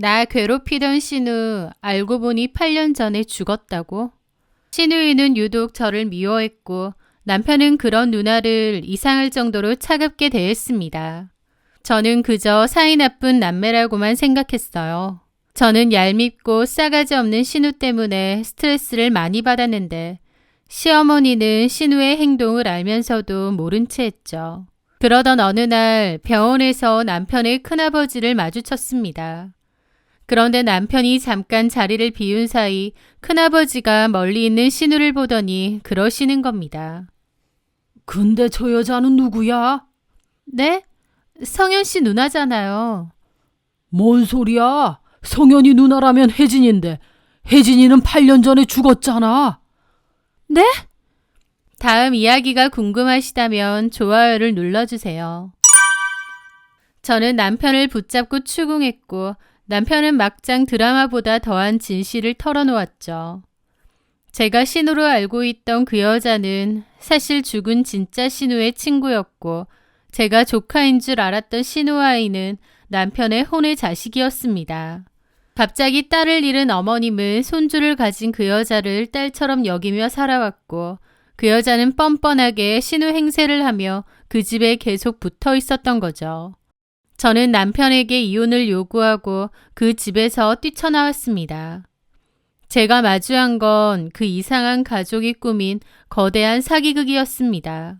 나 괴롭히던 신우 알고 보니 8년 전에 죽었다고? 신우이는 유독 저를 미워했고 남편은 그런 누나를 이상할 정도로 차갑게 대했습니다. 저는 그저 사이 나쁜 남매라고만 생각했어요. 저는 얄밉고 싸가지 없는 신우 때문에 스트레스를 많이 받았는데 시어머니는 신우의 행동을 알면서도 모른 채 했죠. 그러던 어느 날 병원에서 남편의 큰아버지를 마주쳤습니다. 그런데 남편이 잠깐 자리를 비운 사이 큰아버지가 멀리 있는 신우를 보더니 그러시는 겁니다. 근데 저 여자는 누구야? 네? 성현 씨 누나잖아요. 뭔 소리야? 성현이 누나라면 혜진인데 혜진이는 8년 전에 죽었잖아. 다음 이야기가 궁금하시다면 좋아요를 눌러주세요. 저는 남편을 붙잡고 추궁했고 남편은 막장 드라마보다 더한 진실을 털어놓았죠. 제가 신우로 알고 있던 그 여자는 사실 죽은 진짜 신우의 친구였고 제가 조카인 줄 알았던 신우 아이는 남편의 혼의 자식이었습니다. 갑자기 딸을 잃은 어머님은 손주를 가진 그 여자를 딸처럼 여기며 살아왔고 그 여자는 뻔뻔하게 신우 행세를 하며 그 집에 계속 붙어 있었던 거죠. 저는 남편에게 이혼을 요구하고 그 집에서 뛰쳐나왔습니다. 제가 마주한 건 그 이상한 가족이 꾸민 거대한 사기극이었습니다.